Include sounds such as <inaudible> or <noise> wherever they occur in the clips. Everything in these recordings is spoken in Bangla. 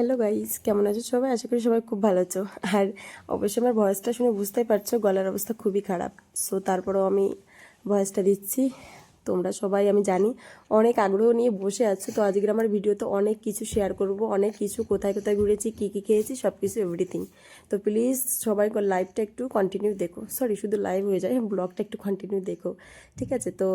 হ্যালো গাইজ কেমন আছো সবাই? আশা করি সবাই খুব ভালো আছো। আর অবশ্যই আমার ভয়েসটা শুনে বুঝতেই পারছ, গলার অবস্থা খুবই খারাপ। সো তারপরেও আমি ভয়েসটা দিচ্ছি। তোমরা সবাই, আমি জানি, অনেক আগ্রহ নিয়ে বসে আছো। তো আজকের আমার ভিডিওতে অনেক কিছু শেয়ার করব, অনেক কিছু কোথায় কোথায় ঘুরেছি, কী কী খেয়েছি সব কিছু এভরিথিং তো প্লিজ সবাই লাইভটা একটু কন্টিনিউ দেখো। সরি শুধু লাইভ হয়ে যায় ব্লগটা একটু কন্টিনিউ দেখো। ঠিক আছে? তো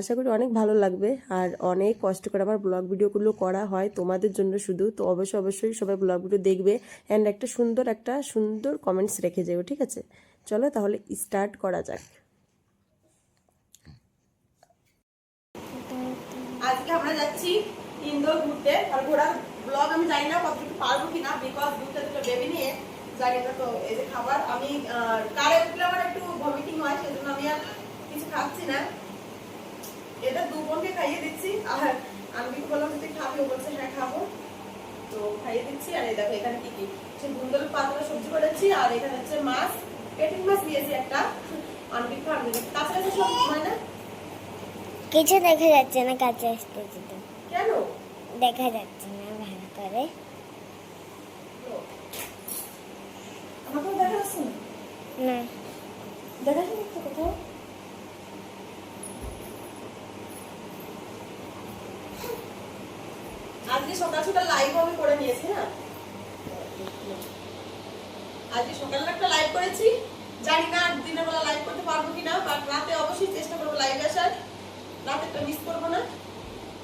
আশা করি অনেক ভালো লাগবে। আর অনেক কষ্ট করে আমার ব্লগ ভিডিওগুলো করা হয় তোমাদের জন্য শুধু। তো অবশ্যই অবশ্যই সবাই ব্লগ ভিডিও দেখবে অ্যান্ড একটা সুন্দর একটা সুন্দর কমেন্টস রেখে যাও, ঠিক আছে? চলো তাহলে স্টার্ট করা যাক আজকে আমরা যাচ্ছি ইন্দোর ঘুরতে। আর ঘোরার ব্লগ আমি জানি না কতটুকু পারব কিনা বিকজ দুটো দুটো বেবি নিয়ে জানি না তো, এই যে খাবার। আমি কারে উঠলে আমার একটু ভমিটিং হয়, সেজন্য আমি আর কিছু খাচ্ছি না। এটা দু বোনকে খাইয়ে দিচ্ছি, আর আমি বললাম যে খাবি, ও বলছে হ্যাঁ খাব। তো খাইয়ে দিচ্ছি, আর এই দেখো, এখানে কি কি? সে গুন্দল পাতলা সবজি করেছি, আর এখানে হচ্ছে মাছ, পেটিং মাছ দিয়েছি একটা আমি খাবি তাছাড়া সব হয় না? কিছু দেখা যাচ্ছে না কাছে আসতেছি তো কেন? দেখা যাচ্ছে না ভালো করে। না? না। দেখা যাচ্ছে তো কোথাও? আজকে সকাল সকাল লাইভ আমি করে নিয়েছি না? আজকে সকালে একটা লাইভ করেছি। জানি না দিনের বেলা লাইভ করতে পারব কিনা বাট রাতে অবশ্যই চেষ্টা করব লাইভ আসার। রাতে একটা মিস করব না।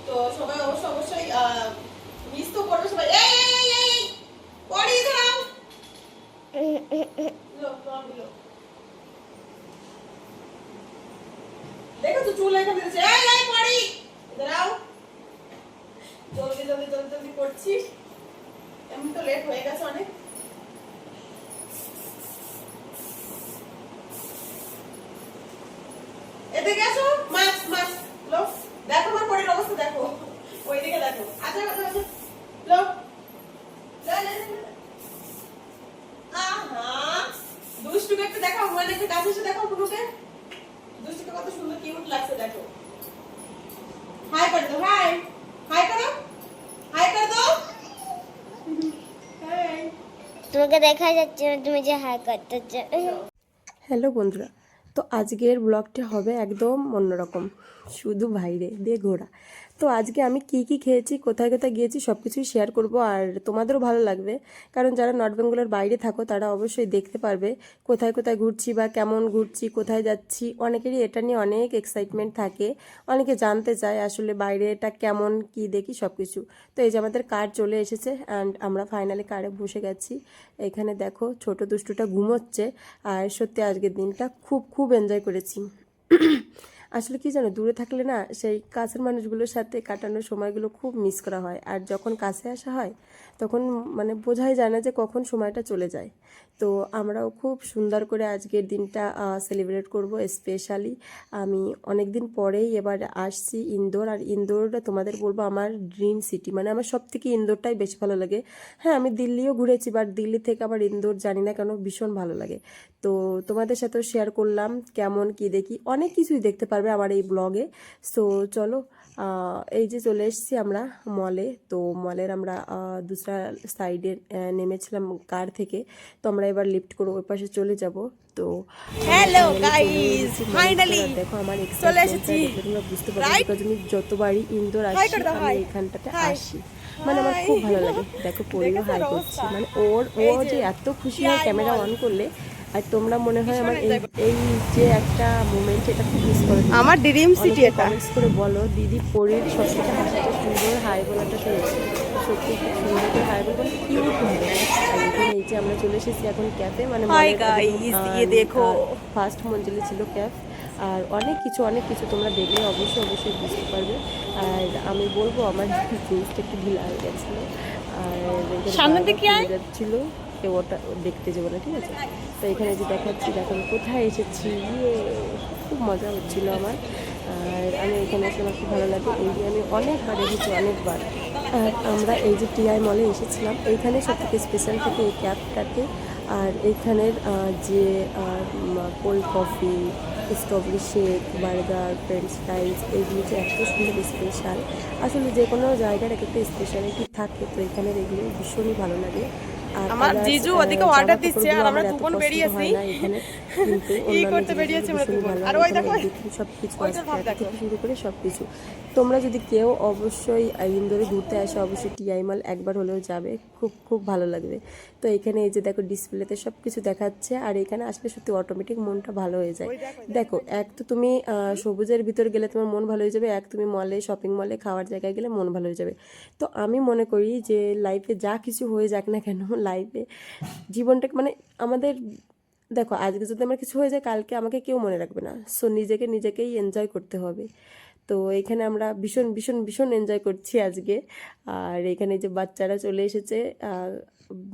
তো সবাই অবশ্যই অবশ্যই মিস তো করবে সবাই। এই এই এই পড়ি দাও। দেখো তো চুল এখানে দিয়েছে এই এই পড়ি। দাঁড়াও জলদি জলদি জলদি জলদি করছি এমনি তো লেট হয়ে গেছে অনেক। এদিকে এসো মাছ মাছ লো দেখো আমার পরের অবস্থা দেখো ওইদিকে দেখো আচ্ছা আচ্ছা আচ্ছা লো লে, লে, লে, লে। আহা দুষ্টুকে একটু দেখাও মানে একটু কাছে এসে দেখাও পুরুকে দুষ্টুকে কত সুন্দর কিউট লাগছে দেখো হাই করে দাও হাই হাই করো হাই করে দাও হাই তোমাকে দেখা যাচ্ছে না, তুমি যে হাই করতেছো। হ্যালো বন্ধুরা, তো আজকের ব্লগটা হবে একদম অন্যরকম, শুধু বাইরে দিয়ে ঘোরা। তো আজকে আমি কি কি খেয়েছি, কোথায় কোথায় গিয়েছি সব কিছুই শেয়ার করব আর তোমাদেরও ভালো লাগবে। কারণ যারা নর্থ বেঙ্গলের বাইরে থাকো, তারা অবশ্যই দেখতে পারবে কোথায় কোথায় ঘুরছি বা কেমন ঘুরছি, কোথায় যাচ্ছি। অনেকেরই এটা নিয়ে অনেক এক্সাইটমেন্ট থাকে। অনেকে জানতে চায় আসলে বাইরেটা কেমন, কি দেখি সব কিছু তো এই যে আমাদের কার চলে এসেছে অ্যান্ড আমরা ফাইনালি কারে বসে গেছি। এখানে দেখো ছোট দুষ্টুটা ঘুমোচ্ছে আর সত্যি আজকের দিনটা খুব খুব এনজয় করেছি। আসলে কি জানো, দূরে থাকলে না সেই কাছের মানুষগুলোর সাথে কাটানোর সময়গুলো খুব মিস করা হয়। আর যখন কাছে আসা হয়, তখন মানে বোঝাই যায় না যে কখন সময়টা চলে যায়। তো আমরাও খুব সুন্দর করে আজকের দিনটা সেলিব্রেট করব স্পেশালি আমি অনেক দিন পরেই এবার আসছি ইন্দোর, আর ইন্দোরটা তোমাদের বলব আমার ড্রিম সিটি মানে আমার সব থেকে ইন্দোরটাই বেশি ভালো লাগে। হ্যাঁ আমি দিল্লিও ঘুরেছি বাট দিল্লি থেকে আমার ইন্দোর জানি না কেন ভীষণ ভালো লাগে। তো তোমাদের সাথেও শেয়ার করলাম, কেমন কি দেখি, অনেক কিছুই দেখতে পারবে আমার এই ব্লগে সো চলো এই যে চলে এসেছি আমরা মলে তো মলের আমরা দুসরা সাইডে নেমেছিলাম কার থেকে। তো আমরা এবার লিফট করে ওই পাশে চলে যাব। তো হ্যালো গাইস ফাইনালি দেখো আমার চলে এসেছি। তোমরা বুঝতে because আমি যতবারই ইন্দোর Hi আসি আমি এখানটাতে আসি। মানে আমার খুব ভালো লাগে। দেখো পরিও <laughs> হাই করছে। মানে ওর ও যে, যে এত খুশি হয় ক্যামেরা অন করলে আর তোমরা মনে হয় আমার এই যে একটা মোমেন্ট এটা খুব মিস করো আমার ড্রিম সিটি এটা। মিস করে বলো দিদি পরীর সবথেকে হাসিটা সুন্দর হাই বলাটা শুনেছি সত্যি খুব সুন্দর করে হাই বল কিউট হবে এই যে আমরা চলে এসেছি এখন ক্যাফে মানে দেখো। ফার্স্ট মঞ্জিলে ছিল ক্যাফ আর অনেক কিছু অনেক কিছু তোমরা দেখলে অবশ্যই অবশ্যই বুঝতে পারবে। আর আমি বলব আমার <laughs> জিনিসটা একটু ঢিলা হয়ে গেছিল। আর সামনে দিকে ছিল কেউ ওটা দেখতে যাব না, ঠিক আছে? তো এখানে যে দেখাচ্ছি, দেখো আমি কোথায় এসেছি ইয়ে খুব মজা হচ্ছিল আমার। আর আমি এখানে এসে আমার খুব ভালো লাগে। এই যে আমি অনেকবার এসেছি, অনেকবার। আর আমরা এই যে টিআই মলে এসেছিলাম, এইখানে সব থেকে স্পেশাল থেকে এই ক্যাবটাকে। আর এইখানের যে cold coffee strawberry shake burger french fries এইগুলো যে এত সুন্দর স্পেশাল আসলে যে কোনো জায়গার এক একটা স্পেশালিটি থাকে, তো এখানের এগুলো ভীষণই ভালো লাগে। আমার জিজু ওদিকে order দিচ্ছে আর আমরা দুবোন বেরিয়েছি। <laughs> ই করতে বেরিয়েছি আমরা। ভালো আর। ওই দেখো, দেখো। থেকে শুরু করে সবকিছু তোমরা যদি কেউ অবশ্যই ইন্দোরে ঘুরতে আসো অবশ্যই টিআই মাল একবার হলেও যাবে খুব খুব ভালো লাগবে তো এখানে এই যে দেখো ডিসপ্লেতে সব কিছু দেখাচ্ছে আর এখানে আসলে সত্যি অটোমেটিক মনটা ভালো হয়ে যায় দেখো এক তো তুমি সবুজের ভিতর গেলে তোমার মন ভালো হয়ে যাবে এক তুমি মলে শপিং মলে খাওয়ার জায়গায় গেলে মন ভালো হয়ে যাবে তো আমি মনে করি যে লাইফে যা কিছু হয়ে যাক না কেন লাইফে জীবনটাকে মানে আমাদের, দেখো, আজকে যদি আমার কিছু হয়ে যায়, কালকে আমাকে কেউ মনে রাখবে না। সো নিজেকে নিজেকেই এনজয় করতে হবে। তো, এখানে আমরা ভীষণ ভীষণ ভীষণ এনজয় করছি আজকে। আর এখানে যে বাচ্চারা চলে এসেছে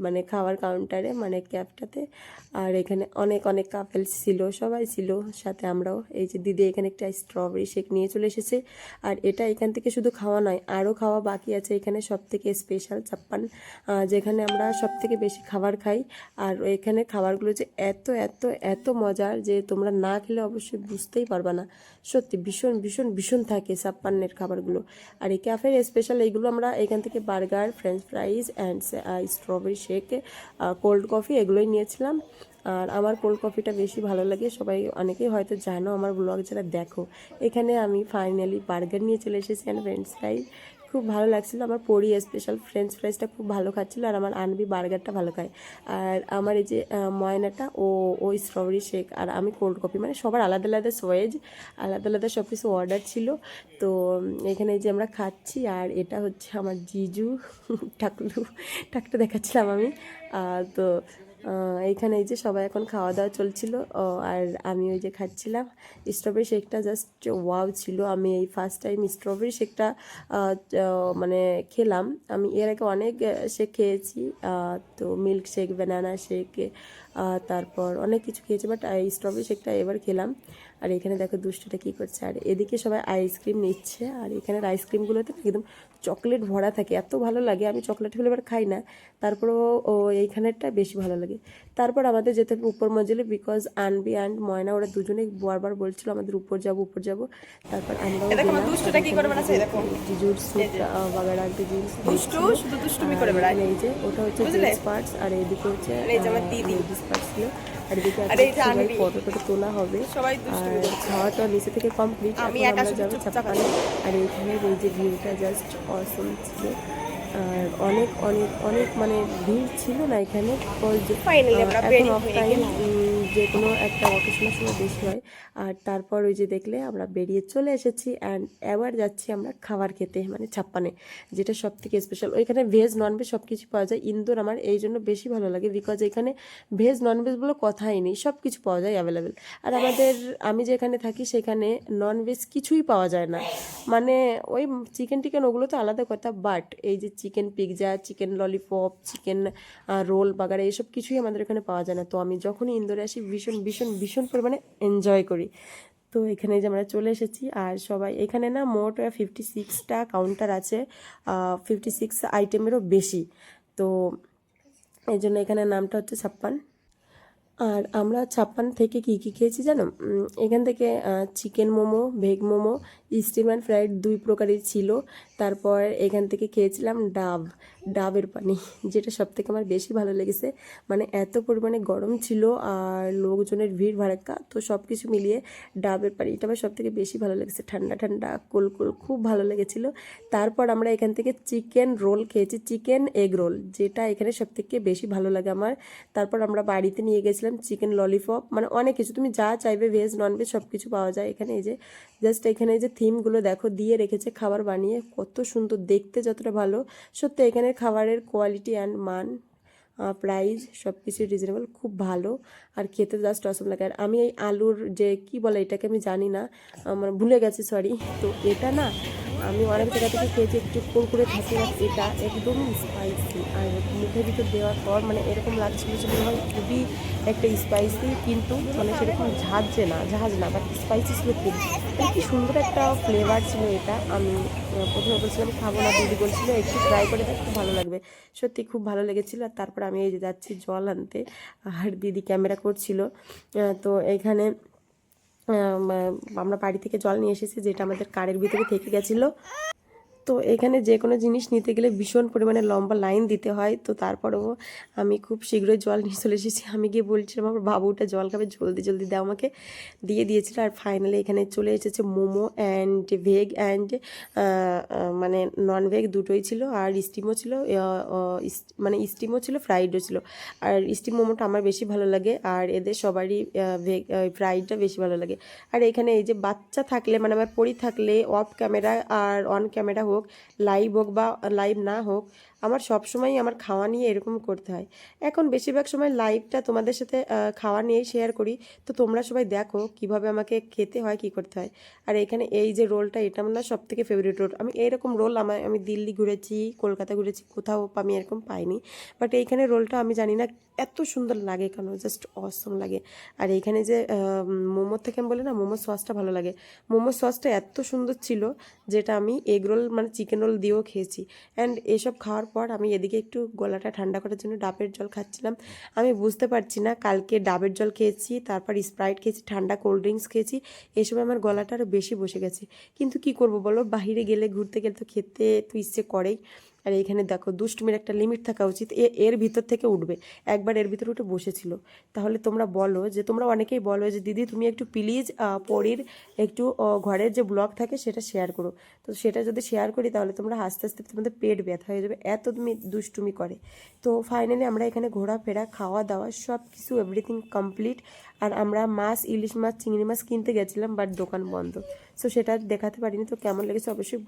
মানে খাওয়ার কাউন্টারে মানে ক্যাবটাতে আর এখানে অনেক অনেক কাপেলস ছিল, সবাই ছিল। সাথে আমরাও, এই যে দিদি এখানে একটা স্ট্রবেরি শেক নিয়ে চলে এসেছে। আর এটা এখান থেকে শুধু খাওয়া নয়, আরও খাওয়া বাকি আছে এখানে সব থেকে স্পেশাল চাপ্পান যেখানে আমরা সব থেকে বেশি খাবার খাই। আর এখানে খাবারগুলো যে এত এত এত মজার যে তোমরা না খেলে অবশ্যই বুঝতেই পারবা না। সত্যি ভীষণ ভীষণ ভীষণ থাকে ছাপ্পান্নের খাবারগুলো। আর এই ক্যাফের স্পেশাল এইগুলো আমরা এখান থেকে burger french fries and strawberry shake cold coffee এগুলোই নিয়েছিলাম। আর আমার কোল্ড কফিটা বেশি ভালো লাগে, সবাই অনেকেই হয়তো জানো, আমার ব্লগ যারা দেখো, এখানে আমি ফাইনালি বার্গার নিয়ে চলে এসেছি অ্যান্ড ফ্রেঞ্চ ফ্রাইজ খুব ভালো লাগছিল। আমার পরি স্পেশাল ফ্রেঞ্চ ফ্রাইসটা খুব ভালো খাচ্ছিলো আর আমার আনবি বার্গারটা ভালো খায়। আর আমার এই যে ময়নাটা, ও ওই স্ট্রবেরি শেক আর আমি কোল্ড কফি মানে সবার আলাদা আলাদা সোয়েজ আলাদা আলাদা সব কিছু অর্ডার ছিল। তো এখানে যে আমরা খাচ্ছি আর এটা হচ্ছে আমার জিজু টাকলু টাকটা দেখাচ্ছিলাম আমি। তো এইখানে এই যে সবাই এখন খাওয়া দাওয়া চলছিল আর আমি ওই যে খাচ্ছিলাম। স্ট্রবেরি শেকটা জাস্ট ওয়াও ছিল। আমি এই ফার্স্ট টাইম স্ট্রবেরি শেকটা মানে খেলাম। আমি এর আগে অনেক শেক খেয়েছি। তো মিল্ক শেক ব্যানানা শেক তারপর অনেক কিছু খেয়েছি বাট স্ট্রবেরি শেকটা এবার খেলাম। আর এখানে দেখো দুষ্টটা কী করছে? আর এদিকে সবাই আইসক্রিম নিচ্ছে আর এখানের আইসক্রিমগুলোতে একদম চকলেট ভরা থাকে এত ভালো লাগে। আমি চকলেট ফ্লেভার খাই না। তারপরেও ও এইখানেরটা বেশি ভালো লাগে। তারপর আমাদের যেতে হবে উপর মঞ্জিলে বিকজ আনবি অ্যান্ড ময়না ওরা দুজনে বারবার বলছিল আমাদের উপর যাব উপর যাব। তারপর আমরাও এ দেখো আমার গেলাম। কি করে বেড়াচ্ছে, এই যে ওটা হচ্ছে? পার্টস আর এদিকে হচ্ছে এই যে আমার দিদি। পার্টস ছিল। আর এদিকে আর সবাই ফটো টটো তোলা হবে। আর। নিচে থেকে কমপ্লিট আমি এখন আমরা যাব চাপানে আর এইখানে এই যে ভিউটা জাস্ট অসম ছিল। আর অনেক অনেক অনেক মানে ভিড় ছিল না এখানে। এখন অফ টাইম যে কোনো একটা অকেশনের সময় বেশি হয়। আর তারপর ওই যে দেখলে আমরা বেরিয়ে চলে এসেছি অ্যান্ড এবার যাচ্ছি আমরা খাবার খেতে মানে ছাপ্পানে যেটা সব থেকে স্পেশাল ওইখানে ভেজ নন ভেজ সব কিছু পাওয়া যায়। ইন্দোর আমার এই জন্য বেশি ভালো লাগে বিকজ এখানে ভেজ নন ভেজ বলে কথাই নেই সব কিছু পাওয়া যায় অ্যাভেলেবেল আর আমাদের আমি যেখানে থাকি সেখানে নন ভেজ কিছুই পাওয়া যায় না। মানে ওই চিকেন টিকেন ওগুলো তো আলাদা কথা বাট এই যে chicken pizza, chicken lollipop chicken roll বাগারা এইসব কিছুই আমাদের এখানে পাওয়া যায় না। তো আমি যখনই ইন্দোরে আসি, ভীষণ ভীষণ ভীষণ পরিমাণে এনজয় করি। তো এখানে যে আমরা চলে এসেছি, আর সবাই, এখানে না মোট ফিফটি সিক্সটা কাউন্টার আছে ফিফটি সিক্স আইটেমেরও বেশি। তো এই জন্য এখানে নামটা হচ্ছে ছাপ্পান। আর আমরা ছাপ্পান থেকে কী কী খেয়েছি জানো? এখান থেকে chicken momo veg momo steam and fried দুই প্রকারের ছিল। তারপর এখান থেকে খেয়েছিলাম ডাব, ডাবের পানি, যেটা সব থেকে আমার বেশি ভালো লেগেছে। মানে এত পরিমাণে গরম ছিল আর লোকজনের ভিড় ভাড়াক্কা তো সব কিছু মিলিয়ে ডাবের পানি এটা আমার সব থেকে বেশি ভালো লেগেছে। ঠান্ডা ঠান্ডা, কুল কুল, খুব ভালো লেগেছিল। তারপর আমরা এখান থেকে চিকেন রোল খেয়েছি, চিকেন এগ রোল, যেটা এখানে সব থেকে বেশি ভালো লাগে আমার। তারপর আমরা বাড়িতে নিয়ে গেছিলাম চিকেন ললিপপ মানে অনেক কিছু, তুমি যা চাইবে, ভেজ নন ভেজ সব কিছু পাওয়া যায় এখানে। এই যে জাস্ট এখানে যে থিমগুলো দেখো, দিয়ে রেখেছে খাবার বানিয়ে। কত সুন্দর, দেখতে যতটা ভালো। সত্যি এখানের খাবারের কোয়ালিটি অ্যান্ড মান প্রাইস সব কিছু রিজনেবল খুব ভালো। আর খেতে জাস্ট অসম লাগে। আর আমি এই আলুর যে, কি বলে এটাকে আমি জানি না, আমার ভুলে গেছি সরি তো এটা না আমি অনেক জায়গা থেকে খেয়েছি, একটু কুরকুরে থাকে আর এটা একদম স্পাইসি আর মুখের ভিতর দেওয়ার পর মানে এরকম লাগছিল যে মনে হয় খুবই একটা স্পাইসি কিন্তু মানে সেরকম ঝাঁঝে না, ঝাঁঝ না বাট স্পাইসি ছিল খুব। কি সুন্দর একটা ফ্লেভার ছিল এটা। আমি প্রথমে বলছিলাম খাব না দিদি বলছিল, একটু ট্রাই করে দেখ, খুব ভালো লাগবে। সত্যি খুব ভালো লেগেছিল। আর তারপর আমি এই যে যাচ্ছি জল আনতে, আর দিদি ক্যামেরা করছিল। তো এখানে আমরা বাড়ি থেকে জল নিয়ে এসেছি যেটা আমাদের কারের ভিতরে থেকে গেছিল। তো এখানে যে কোনো জিনিস নিতে গেলে ভীষণ পরিমাণে লম্বা লাইন দিতে হয়। তো তারপরেও আমি খুব শীঘ্রই জল নিয়ে চলে এসেছি। আমি গিয়ে বলছিলাম, আমার বাবুটা জল খাবে, জলদি জলদি দাও আমাকে। দিয়ে দিয়েছিল। আর ফাইনালি এখানে চলে এসেছে মোমো অ্যান্ড ভেগ অ্যান্ড মানে নন ভেগ দুটোই ছিল। আর স্টিমও ছিল মানে স্টিমও ছিল ফ্রাইডও ছিল। আর স্টিম মোমোটা আমার বেশি ভালো লাগে। আর এদের সবারই ভেগ ফ্রাইডটা বেশি ভালো লাগে। আর এখানে এই যে বাচ্চা থাকলে মানে আমার পরি থাকলে অফ ক্যামেরা আর অন ক্যামেরা হোক লাইভ হোক বা লাইভ না হোক আমার সব সময় আমার খাওয়া নিয়ে এরকম করতে হয়। এখন বেশিরভাগ সময় লাইভটা তোমাদের সাথে খাওয়া নিয়েই শেয়ার করি। তো তোমরা সবাই দেখো কীভাবে আমাকে খেতে হয়, কি করতে হয়। আর এখানে এই যে রোলটা এটা আমার সব থেকে ফেভারিট রোল আমি এইরকম রোল আমার, আমি দিল্লি ঘুরেছি, কলকাতা ঘুরেছি, কোথাও আমি এরকম পাইনি। বাট এইখানে রোলটা আমি জানি না এত সুন্দর লাগে কেন জাস্ট অসম লাগে। আর এইখানে যে মোমোর থেকে আমি বলি না মোমোর সসটা ভালো লাগে। মোমোর সসটা এত সুন্দর ছিল, যেটা আমি এগ রোল মানে চিকেন রোল দিয়েও খেয়েছি। অ্যান্ড এসব খাওয়ার পর আমি এদিকে একটু গলাটা ঠান্ডা করার জন্য ডাবের জল খাচ্ছিলাম। আমি বুঝতে পারছি না কালকে ডাবের জল খেয়েছি, তারপর স্প্রাইট খেয়েছি, ঠান্ডা কোল্ড ড্রিঙ্কস খেয়েছি এসব আমার গলাটা আরও বেশি বসে গেছে। কিন্তু কি করব বলো? বাহিরে গেলে, ঘুরতে গেলে তো খেতে তো ইচ্ছে করেই। আর এইখানে দেখো, দুষ্টুমির একটা লিমিট থাকা উচিত। এ, এর ভিতর থেকে উঠবে। একবার এর ভিতরে উঠে বসেছিল। তাহলে তোমরা বলো যে, তোমরা অনেকেই বলো যে, দিদি, তুমি একটু প্লিজ পরীর একটু ঘরের যে ব্লগ থাকে, সেটা শেয়ার করো। তো সেটা যদি শেয়ার করি, তাহলে তোমরা আস্তে আস্তে তোমাদের পেট ব্যথা হয়ে যাবে। এত তুমি দুষ্টুমি করে। তো ফাইনালি আমরা এখানে ঘোরাফেরা খাওয়া দাওয়া সব কিছু এভরিথিং কমপ্লিট আর আমরা মাছ, ইলিশ মাছ, চিংড়ি মাছ কিনতে গেছিলাম বাট দোকান বন্ধ। সো সেটা দেখাতে পারিনি। তো কেমন লেগেছে? অবশ্যই